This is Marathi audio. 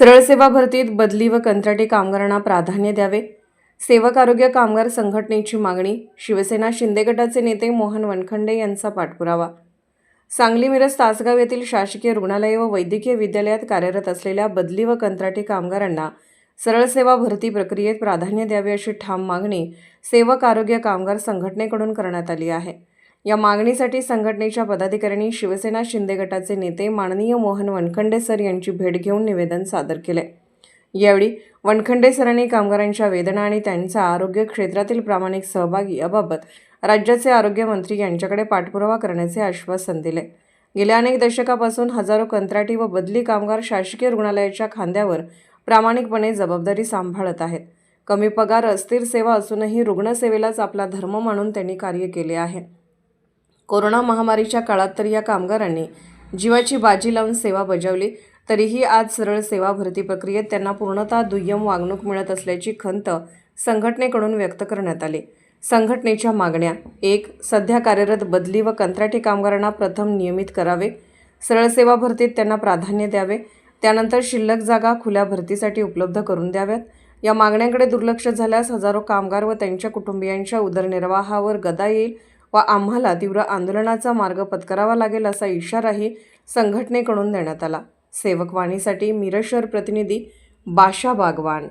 सरळ सेवा भरतीत बदली व कंत्राटी कामगारांना प्राधान्य द्यावे. सेवक आरोग्य कामगार संघटनेची मागणी शिवसेना शिंदे गटाचे नेते मोहन वनखंडे यांचा पाठपुरावा. सांगली मिरज तासगाव येथील शासकीय रुग्णालय व वैद्यकीय विद्यालयात कार्यरत असलेल्या बदली व कंत्राटी कामगारांना सरळ सेवा भरती प्रक्रियेत प्राधान्य द्यावे अशी ठाम मागणी सेवक आरोग्य कामगार संघटनेकडून करण्यात आली आहे. या मागणीसाठी संघटनेच्या पदाधिकाऱ्यांनी शिवसेना शिंदे गटाचे नेते माननीय मोहन वनखंडे सर यांची भेट घेऊन निवेदन सादर केले. यावेळी वनखंडे सरांनी कामगारांच्या वेदना आणि त्यांचा आरोग्य क्षेत्रातील प्रामाणिक सहभाग याबाबत राज्याचे आरोग्यमंत्री यांच्याकडे पाठपुरावा करण्याचे आश्वासन दिले. गेल्या अनेक दशकापासून हजारो कंत्राटी व बदली कामगार शासकीय रुग्णालयाच्या खांद्यावर प्रामाणिकपणे जबाबदारी सांभाळत आहेत. कमी पगार अस्थिर सेवा असूनही रुग्णसेवेलाच आपला धर्म मानून त्यांनी कार्य केले आहे. कोरोना महामारीच्या काळात तर या कामगारांनी जीवाची बाजी लावून सेवा बजावली. तरीही आज सरळ सेवा भरती प्रक्रियेत त्यांना पूर्णतः दुय्यम वागणूक मिळत असल्याची खंत संघटनेकडून व्यक्त करण्यात आली. संघटनेच्या मागण्या एक सध्या कार्यरत बदली व कंत्राटी कामगारांना प्रथम नियमित करावे. सरळ सेवा भरतीत त्यांना प्राधान्य द्यावे. त्यानंतर शिल्लक जागा खुल्या भरतीसाठी उपलब्ध करून द्याव्यात. या मागण्यांकडे दुर्लक्ष झाल्यास हजारो कामगार व त्यांच्या कुटुंबियांच्या उदरनिर्वाहावर गदा येईल. व आम्हाला तीव्र आंदोलनाचा मार्ग पत्करावा लागेल असा इशाराही संघटनेकडून देण्यात आला. सेवकवाणीसाठी मिरज शहर प्रतिनिधी बाशा बागवान